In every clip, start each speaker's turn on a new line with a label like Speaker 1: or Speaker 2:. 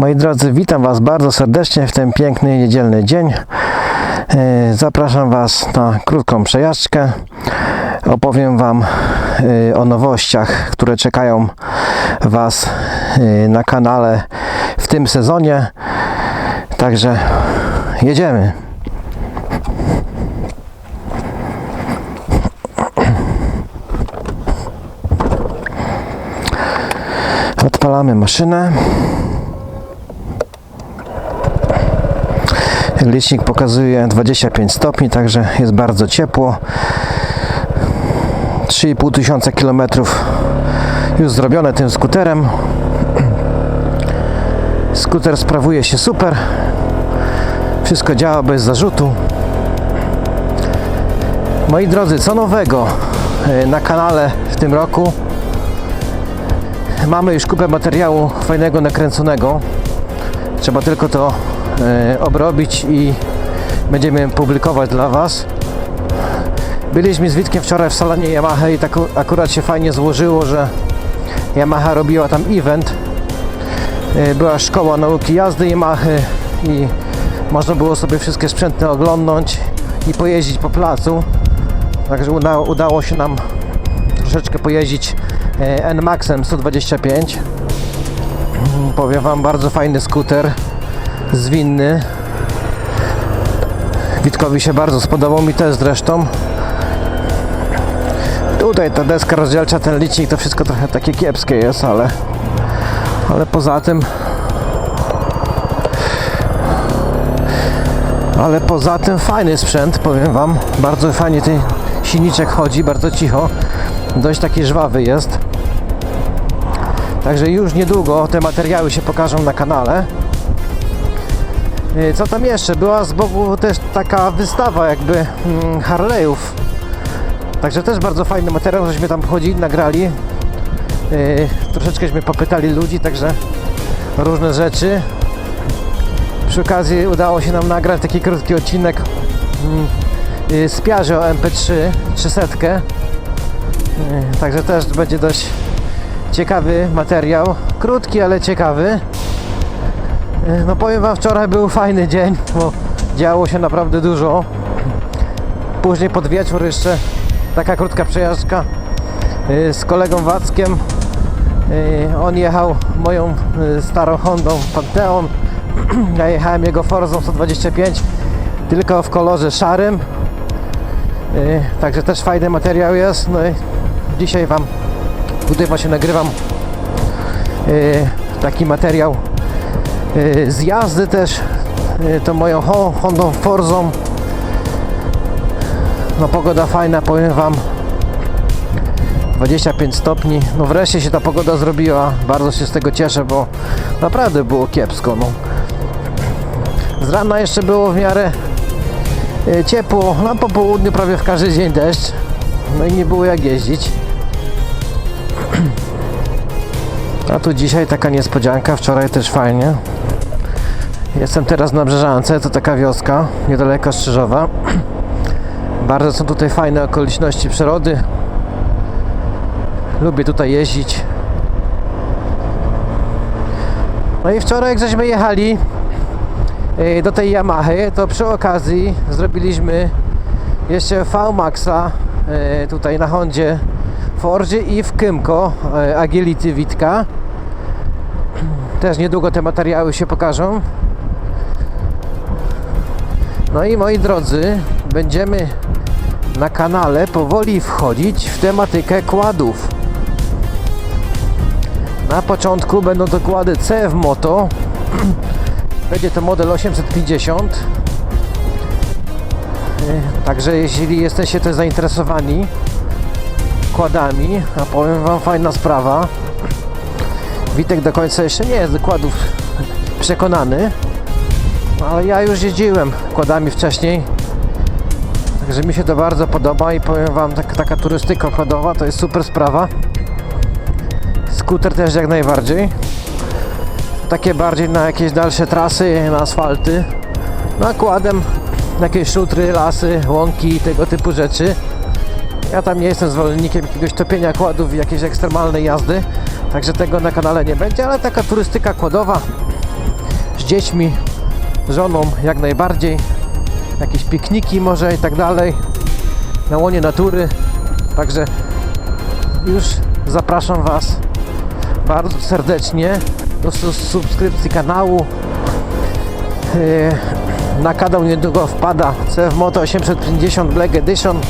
Speaker 1: Moi drodzy, witam Was bardzo serdecznie w ten piękny niedzielny dzień. E, Zapraszam Was na krótką przejażdżkę. Opowiem Wam e, o nowościach, które czekają Was e, na kanale w tym sezonie. Także jedziemy. Odpalamy maszynę. Licznik pokazuje 25 stopni, także jest bardzo ciepło. 3,5 tysiąca kilometrów już zrobione tym skuterem. Skuter sprawuje się super. Wszystko działa bez zarzutu. Moi drodzy, co nowego e, na kanale w tym roku? Mamy już kupę materiału fajnego, nakręconego. Trzeba tylko to obrobić i będziemy publikować dla Was. Byliśmy z Witkiem wczoraj w salonie Yamaha i tak akurat się fajnie złożyło, że Yamaha robiła tam event. E, Była szkoła nauki jazdy Yamahy i można było sobie wszystkie sprzęty oglądnąć i pojeździć po placu. Także udało, udało się nam troszeczkę pojeździć e, N-Maxem 125. Mm, Powiem Wam, bardzo fajny skuter, zwinny. Witkowi się bardzo spodobał, mi też zresztą. Tutaj ta deska rozdzielcza, ten licznik, to wszystko trochę takie kiepskie jest, ale, ale poza tym ale poza tym fajny sprzęt, powiem Wam. Bardzo fajnie ten silniczek chodzi, bardzo cicho. Dość taki żwawy jest. Także już niedługo te materiały się pokażą na kanale. Yy, Co tam jeszcze? Była z boku też taka wystawa jakby mm, Harley'ów. Także też bardzo fajny materiał, żeśmy tam chodzili, nagrali. Yy, troszeczkęśmy popytali ludzi, także różne rzeczy. Przy okazji udało się nam nagrać taki krótki odcinek mm, y, z Piaggio MP3 300. Y, Także też będzie dość ciekawy materiał. Krótki, ale ciekawy. Y, No powiem Wam, wczoraj był fajny dzień, bo działo się naprawdę dużo. Później pod wieczór jeszcze taka krótka przejażdżka y, z kolegą Wackiem. Y, On jechał moją starą Hondą Panteon. Ja jechałem jego Forzą 125 tylko w kolorze szarym. Także też fajny materiał jest. No i dzisiaj Wam tutaj właśnie nagrywam taki materiał z jazdy też. Y, To moją Ho- Hondą Forzą. No pogoda fajna, powiem Wam. 25 stopni. No wreszcie się ta pogoda zrobiła. Bardzo się z tego cieszę, bo naprawdę było kiepsko. No. Z rana jeszcze było w miarę e, ciepło, a po południu prawie w każdy dzień deszcz. No i nie było jak jeździć. A tu dzisiaj taka niespodzianka, wczoraj też fajnie. Jestem teraz na Brzeżance, to taka wioska niedaleko Strzyżowa. Bardzo są tutaj fajne okoliczności przyrody. Lubię tutaj jeździć. No i wczoraj jak żeśmy jechali e, do tej Yamahy, to przy okazji zrobiliśmy jeszcze V-Maxa e, tutaj na Hondzie Fordzie i w Kymco e, Agility Witka. Też niedługo te materiały się pokażą. No i moi drodzy, będziemy na kanale powoli wchodzić w tematykę kładów. Na początku będą to kłady CF Moto. Będzie to model 850. E, Także jeśli jesteście też zainteresowani kładami, a powiem Wam fajna sprawa. Witek do końca jeszcze nie jest kładów przekonany, ale ja już jeździłem kładami wcześniej. Także mi się to bardzo podoba i powiem Wam, tak, taka turystyka kładowa to jest super sprawa. Skuter też jak najbardziej. Takie bardziej na jakieś dalsze trasy, na asfalty. Nakładem jakieś szutry, lasy, łąki i tego typu rzeczy. Ja tam nie jestem zwolennikiem jakiegoś topienia kładów i jakiejś ekstremalnej jazdy, także tego na kanale nie będzie, ale taka turystyka kładowa dziećmi, żoną jak najbardziej. Jakieś pikniki może i tak dalej. Na łonie natury. Także już zapraszam Was bardzo serdecznie do su- subskrypcji kanału. Yy, Na kanał niedługo wpada CF Moto 850 Black Edition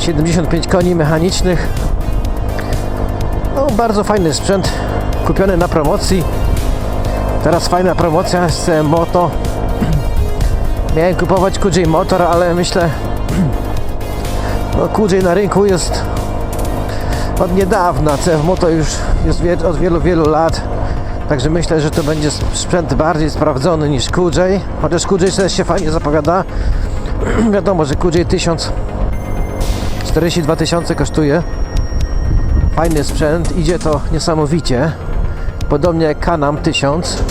Speaker 1: 75 koni mechanicznych no bardzo fajny sprzęt kupiony na promocji teraz fajna promocja z CF Moto miałem kupować QJ Motor ale myślę no QJ na rynku jest od niedawna CF Moto już jest od wielu, wielu lat Także myślę, że to będzie sprzęt bardziej sprawdzony niż QJ, chociaż QJ też się fajnie zapowiada. Wiadomo, że QJ 1000 42 tysiące kosztuje. Fajny sprzęt, idzie to niesamowicie. Podobnie jak Canam 1000.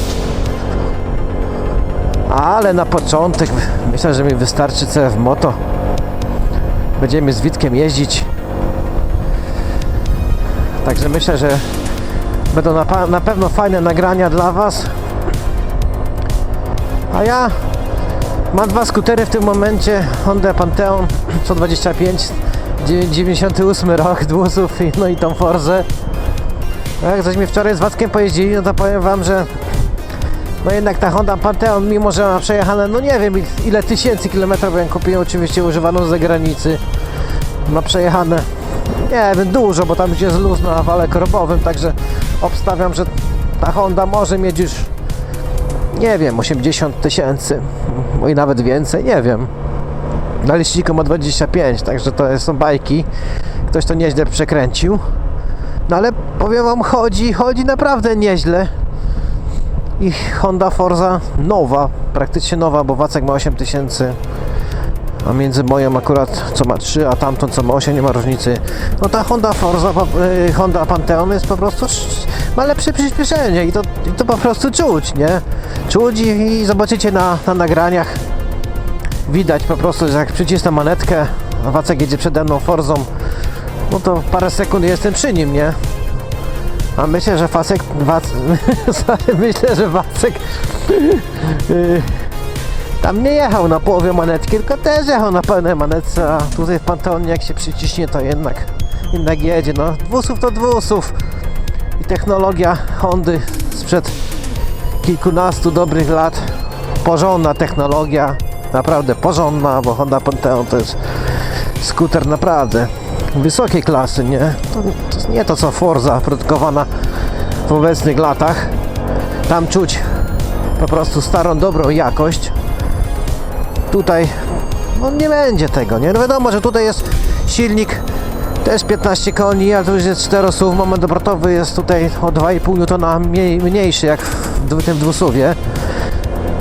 Speaker 1: Ale na początek myślę, że mi wystarczy CF Moto. Będziemy z Witkiem jeździć. Także myślę, że Będą na, na pewno fajne nagrania dla Was. A ja mam dwa skutery w tym momencie. Honda Pantheon 125 dzie- 98 rok, dwusów no i tą Forzę. Jak żeśmy wczoraj z Wackiem pojeździli, no to powiem Wam, że no jednak ta Honda Pantheon, mimo że ma przejechane, no nie wiem il- ile tysięcy kilometrów, ja kupiłem oczywiście używaną z zagranicy. Ma przejechane nie wiem, dużo, bo tam już jest luz na wale korbowym, także obstawiam, że ta Honda może mieć już nie wiem, 80 tysięcy, i nawet więcej, nie wiem. Na liczniku ma 25, także to są bajki. Ktoś to nieźle przekręcił. No ale powiem wam, chodzi, chodzi naprawdę nieźle. I Honda Forza nowa, praktycznie nowa, bo Wacek ma 8000 a między moją akurat co ma 3, a tamtą co ma 8 nie ma różnicy. No ta Honda Forza, y, Honda Pantheon jest po prostu ma lepsze przyspieszenie i to, i to po prostu czuć, nie? Czuć i, i zobaczycie na, na nagraniach. Widać po prostu, że jak przycisnę manetkę, a Wacek jedzie przede mną Forzą, no to parę sekund jestem przy nim, nie? A myślę, że Wacek, Wac, myślę, że Wacek y, tam nie jechał na połowie manetki, tylko też jechał na pełnej manetce, a tutaj w Panteonie jak się przyciśnie to jednak, jednak jedzie, no. Dwusów to dwusów. I technologia Hondy sprzed kilkunastu dobrych lat, porządna technologia, naprawdę porządna, bo Honda Pantheon to jest skuter naprawdę wysokiej klasy, nie? To, to nie to co Forza produkowana w obecnych latach. Tam czuć po prostu starą, dobrą jakość tutaj no nie będzie tego, nie? No wiadomo, że tutaj jest silnik też 15 koni, ale to już jest 4 SUV, moment obrotowy jest tutaj o 2,5 N mniej, mniejszy jak w tym dwusuwie.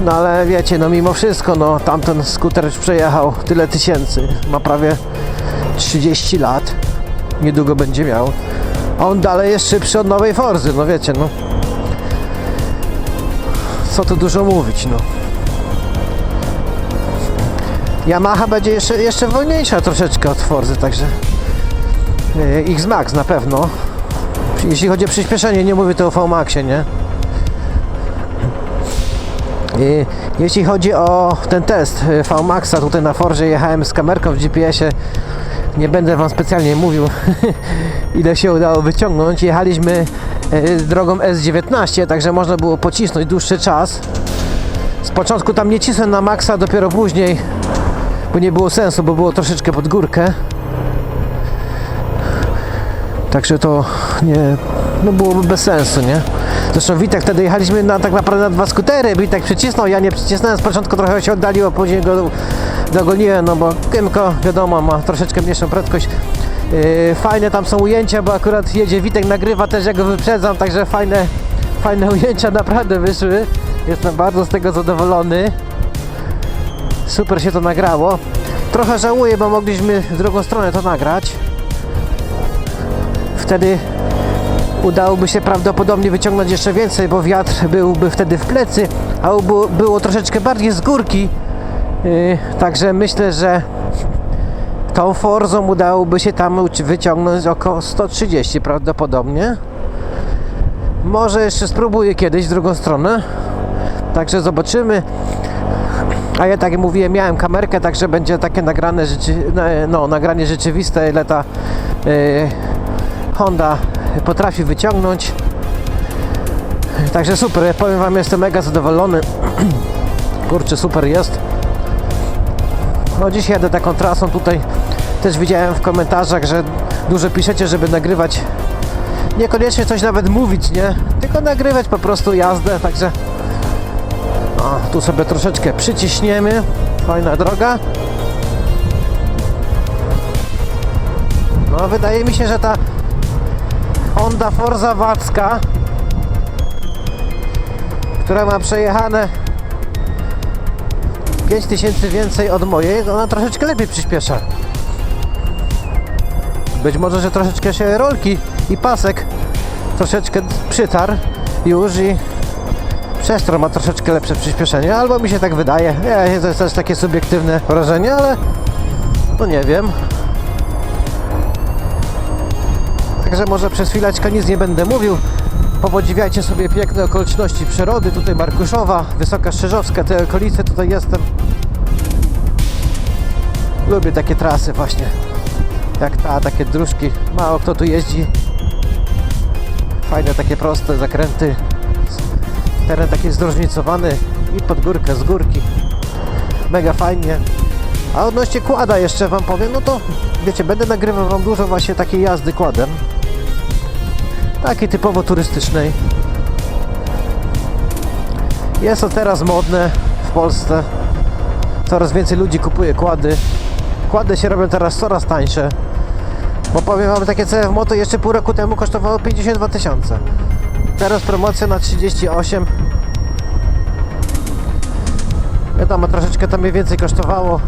Speaker 1: No ale wiecie, no mimo wszystko, no tamten skuter już przejechał tyle tysięcy, ma prawie 30 lat, niedługo będzie miał. A on dalej jest szybszy od nowej Forzy, no wiecie, no. Co tu dużo mówić, no. Yamaha będzie jeszcze, jeszcze wolniejsza troszeczkę od Forzy, także yy, X-Max na pewno. Jeśli chodzi o przyspieszenie, nie mówię tu o V-Maxie, nie? Yy, Jeśli chodzi o ten test yy, V-Maxa, tutaj na Forze jechałem z kamerką w GPS-ie. Nie będę Wam specjalnie mówił, ile się udało wyciągnąć. Jechaliśmy yy, drogą S19, także można było pocisnąć dłuższy czas. Z początku tam nie cisnąłem na maksa, dopiero później bo nie było sensu, bo było troszeczkę pod górkę. Także to nie, no byłoby bez sensu, nie? Zresztą Witek wtedy jechaliśmy na, tak naprawdę na dwa skutery, Witek przycisnął, ja nie przycisnąłem, z początku trochę się oddaliło, później go dogoniłem, no bo Kymko, wiadomo, ma troszeczkę mniejszą prędkość. Yy, fajne tam są ujęcia, bo akurat jedzie Witek, nagrywa też, ja go wyprzedzam, także fajne, fajne ujęcia naprawdę wyszły. Jestem bardzo z tego zadowolony. Super się to nagrało. Trochę żałuję, bo mogliśmy w drugą stronę to nagrać. Wtedy udałoby się prawdopodobnie wyciągnąć jeszcze więcej, bo wiatr byłby wtedy w plecy, a było, było troszeczkę bardziej z górki. Yy, także myślę, że tą Forzą udałoby się tam wyciągnąć około 130 prawdopodobnie. Może jeszcze spróbuję kiedyś w drugą stronę. Także zobaczymy. A ja tak jak mówiłem, miałem kamerkę, także będzie takie nagrane rzeczy, no, nagranie rzeczywiste, ile ta y, Honda potrafi wyciągnąć. Także super, powiem Wam, jestem mega zadowolony. Kurczę, super jest. No dziś jadę taką trasą tutaj. Też widziałem w komentarzach, że dużo piszecie, żeby nagrywać. Niekoniecznie coś nawet mówić, nie? Tylko nagrywać po prostu jazdę, także o, tu sobie troszeczkę przyciśniemy. Fajna droga. No, wydaje mi się, że ta Honda Forza Wacka, która ma przejechane 5000 więcej od mojej, ona troszeczkę lepiej przyspiesza. Być może, że troszeczkę się rolki i pasek troszeczkę przytarł już i przez to ma troszeczkę lepsze przyspieszenie, albo mi się tak wydaje. Nie, to jest też takie subiektywne wrażenie, ale no nie wiem. Także może przez chwileczkę nic nie będę mówił. Popodziwiajcie sobie piękne okoliczności przyrody. Tutaj Markuszowa, Wysoka Szczerzowska, te okolice, tutaj jestem. Lubię takie trasy właśnie. Jak ta, takie dróżki. Mało kto tu jeździ. Fajne takie proste zakręty. Teren taki zróżnicowany i pod górkę, z górki. Mega fajnie. A odnośnie kłada jeszcze Wam powiem, no to wiecie, będę nagrywał Wam dużo właśnie takiej jazdy kładem. Takiej typowo turystycznej. Jest to teraz modne w Polsce. Coraz więcej ludzi kupuje kłady. Kłady się robią teraz coraz tańsze. Bo powiem Wam, takie CF Moto jeszcze pół roku temu kosztowało 52 tysiące. Teraz promocja na 38. Wiadomo, troszeczkę to mnie więcej kosztowało.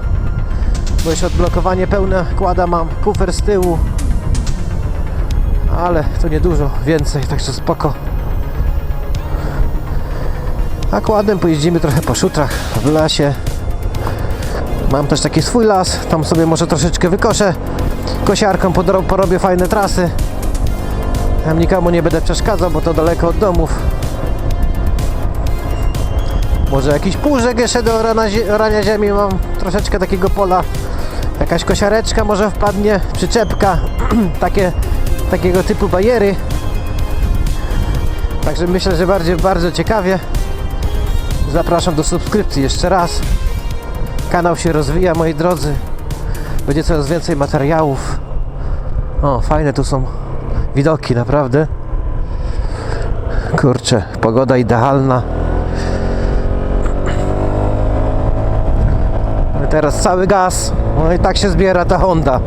Speaker 1: Bo już odblokowanie pełne kłada mam, kufer z tyłu. Ale to niedużo więcej, także spoko. A kładem pojeździmy trochę po szutrach w lasie. Mam też taki swój las, tam sobie może troszeczkę wykoszę kosiarką, porobię fajne trasy. Tam nikomu nie będę przeszkadzał, bo to daleko od domów. Może jakiś półżek jeszcze do orania, zie- orania ziemi mam. Troszeczkę takiego pola. Jakaś kosiareczka może wpadnie, przyczepka. Takie, takiego typu bajery. Także myślę, że bardziej, bardzo ciekawie. Zapraszam do subskrypcji jeszcze raz. Kanał się rozwija, moi drodzy. Będzie coraz więcej materiałów. O, fajne tu są widoki, naprawdę. Kurczę, pogoda idealna. Teraz cały gaz. No i tak się zbiera ta Honda.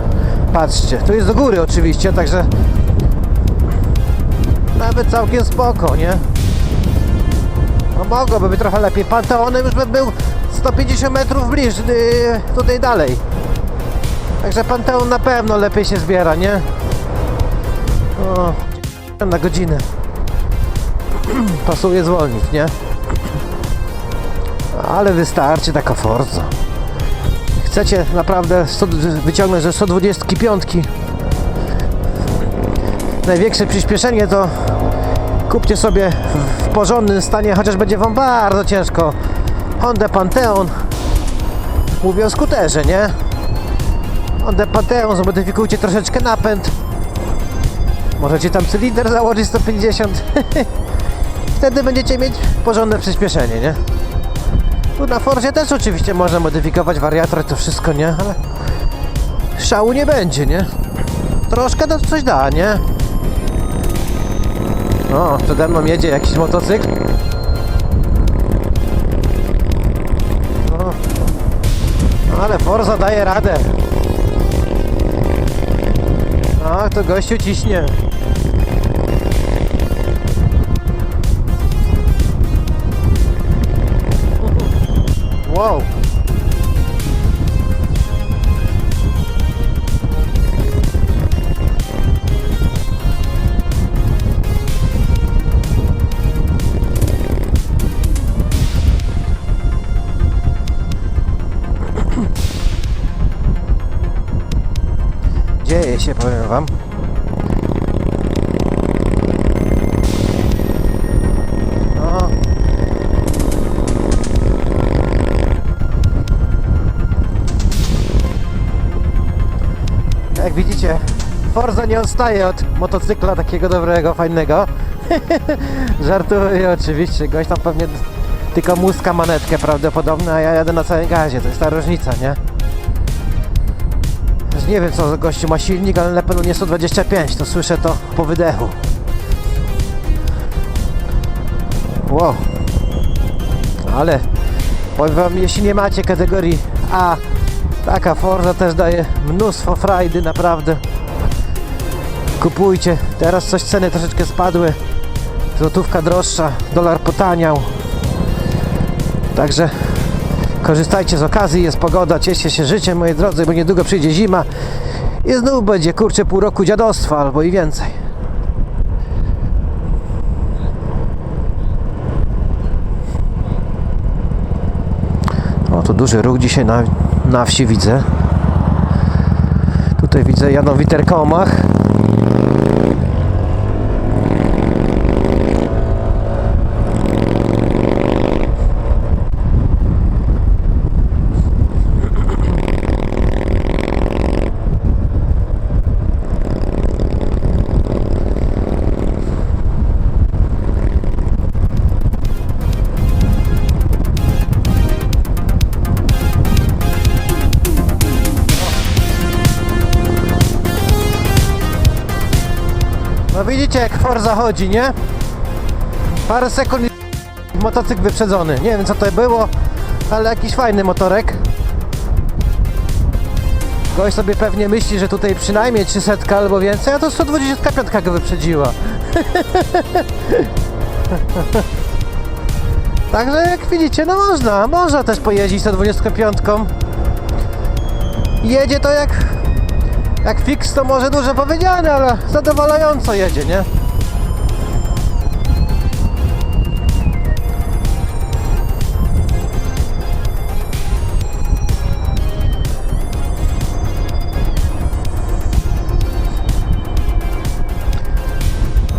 Speaker 1: Patrzcie, tu jest do góry oczywiście, także nawet całkiem spoko, nie? No mogłoby być trochę lepiej. Panteonem już by był 150 metrów bliżej, yy, tutaj dalej. Także Panteon na pewno lepiej się zbiera, nie? O, na godzinę. Pasuje zwolnić, nie? Ale wystarczy taka Forza. Chcecie naprawdę 100, wyciągnąć ze 125 największe przyspieszenie to kupcie sobie w- porządnym stanie, chociaż będzie Wam bardzo ciężko. Honda Pantheon. Mówię o skuterze, nie? Honda Pantheon, zmodyfikujcie troszeczkę napęd. Możecie tam cylinder założyć 150. Wtedy będziecie mieć porządne przyspieszenie, nie? Tu na Forzie też oczywiście można modyfikować wariator to wszystko, nie? Ale szału nie będzie, nie? Troszkę to coś da, nie? O, przede mną jedzie jakiś motocykl. O. Ale Forza daje radę. O, to gościu ciśnie. Wow. Dzieje się, powiem wam. Jak widzicie, Forza nie odstaje od motocykla takiego dobrego, fajnego. Żartuję oczywiście, gość tam pewnie tylko muska manetkę prawdopodobnie, a ja jadę na całym gazie, to jest ta różnica, nie? Też nie wiem co gościu ma silnik, ale na pewno nie 125, to słyszę to po wydechu. Wow. Ale powiem wam, jeśli nie macie kategorii A, taka Forza też daje mnóstwo frajdy, naprawdę. Kupujcie. Teraz coś ceny troszeczkę spadły. Złotówka droższa, dolar potaniał. Także korzystajcie z okazji, jest pogoda, cieszcie się życiem, moi drodzy, bo niedługo przyjdzie zima i znów będzie, kurczę, pół roku dziadostwa albo i więcej. O, tu duży ruch dzisiaj na, na wsi widzę. Tutaj widzę jadą witerkomach. Widzicie jak Forza chodzi, nie? Parę sekund i motocykl wyprzedzony. Nie wiem co to było, ale jakiś fajny motorek. Gość sobie pewnie myśli, że tutaj przynajmniej 300 albo więcej, a to 125 go wyprzedziła. Także jak widzicie, no można, można też pojeździć 125. Jedzie to jak jak fix to może dużo powiedziane, ale zadowalająco jedzie, nie?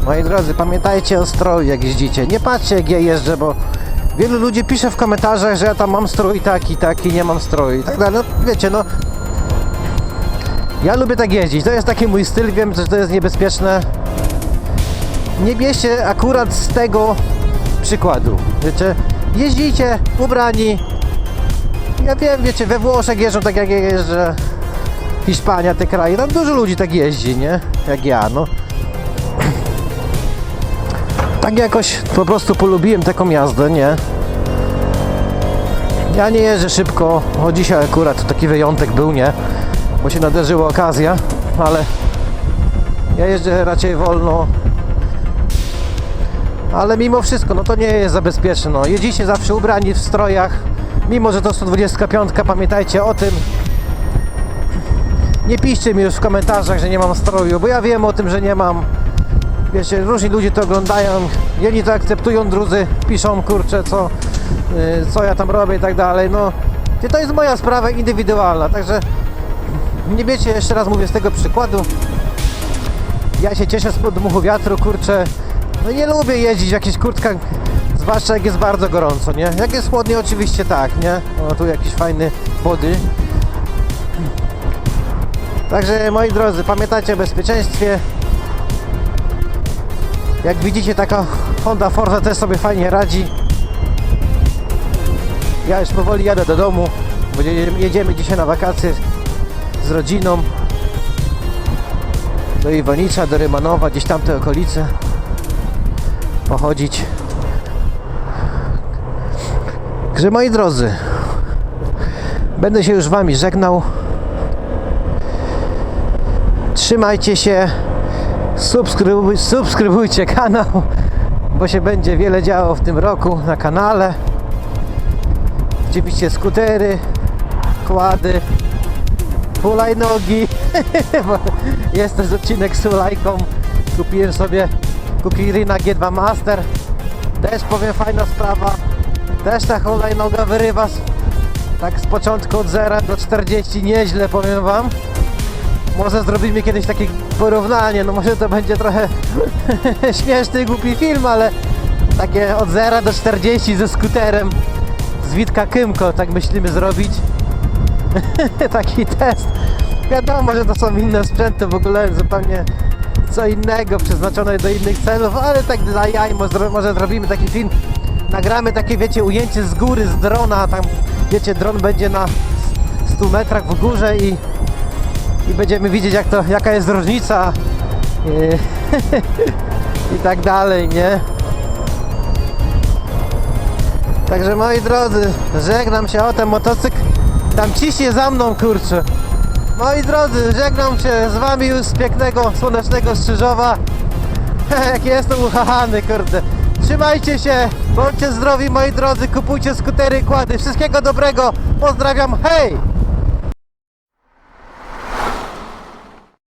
Speaker 1: Moi drodzy, pamiętajcie o stroju jak jeździcie. Nie patrzcie jak ja jeżdżę, bo wielu ludzi pisze w komentarzach, że ja tam mam strój taki, taki, nie mam stroju i tak dalej. No wiecie, no ja lubię tak jeździć, to jest taki mój styl, wiem, że to jest niebezpieczne. Nie bierzcie akurat z tego przykładu, wiecie, jeździcie ubrani. Ja wiem, wiecie, we Włoszech jeżdżą tak jak ja jeżdżę. Hiszpania, te kraje, tam dużo ludzi tak jeździ, nie? Jak ja, no. Tak jakoś po prostu polubiłem taką jazdę, nie? Ja nie jeżdżę szybko, o dzisiaj akurat to taki wyjątek był, nie? Bo się nadarzyła okazja, ale ja jeżdżę raczej wolno. Ale mimo wszystko, no to nie jest za bezpieczne. No. Jedzicie zawsze ubrani w strojach, mimo że to 125, pamiętajcie o tym. Nie piszcie mi już w komentarzach, że nie mam stroju, bo ja wiem o tym, że nie mam. Wiecie, różni ludzie to oglądają, jedni to akceptują, drudzy piszą, kurczę, co, yy, co ja tam robię i tak dalej. No, to jest moja sprawa indywidualna, także nie wiecie, jeszcze raz mówię z tego przykładu. Ja się cieszę z podmuchu wiatru, kurczę. No nie lubię jeździć w jakichś kurtkach, zwłaszcza jak jest bardzo gorąco, nie? Jak jest chłodnie, oczywiście tak, nie? O, tu jakiś fajny body. Także moi drodzy, pamiętajcie o bezpieczeństwie. Jak widzicie, taka Honda Forza też sobie fajnie radzi. Ja już powoli jadę do domu, bo jedziemy dzisiaj na wakacje z rodziną do Iwanicza, do Rymanowa, gdzieś tamte okolice pochodzić. Także moi drodzy, będę się już Wami żegnał. Trzymajcie się, subskrybuj, subskrybujcie kanał, bo się będzie wiele działo w tym roku na kanale. Oczywiście skutery, kłady, hulajnogi. Jest też odcinek z hulajką. Kupiłem sobie Kukirina G2 Master. Też powiem fajna sprawa. Też ta hulajnoga wyrywa z, tak z początku od 0 do 40 nieźle powiem wam. Może zrobimy kiedyś takie porównanie, no może to będzie trochę śmieszny, głupi film, ale takie od 0 do 40 ze skuterem z Witka Kymko, tak myślimy zrobić. taki test. Wiadomo, że to są inne sprzęty, w ogóle zupełnie co innego, przeznaczone do innych celów, ale tak dla jaj, może, zrobimy taki film, nagramy takie, wiecie, ujęcie z góry, z drona, tam, wiecie, dron będzie na 100 metrach w górze i, i będziemy widzieć, jak to, jaka jest różnica i, i tak dalej, nie? Także moi drodzy, żegnam się o ten motocykl. Tam ciśnie za mną, kurczę. Moi drodzy, żegnam się z wami już z pięknego, słonecznego Strzyżowa. Jak jestem uchachany, kurde. Trzymajcie się, bądźcie zdrowi moi drodzy, kupujcie skutery, kłady. Wszystkiego dobrego, pozdrawiam, hej!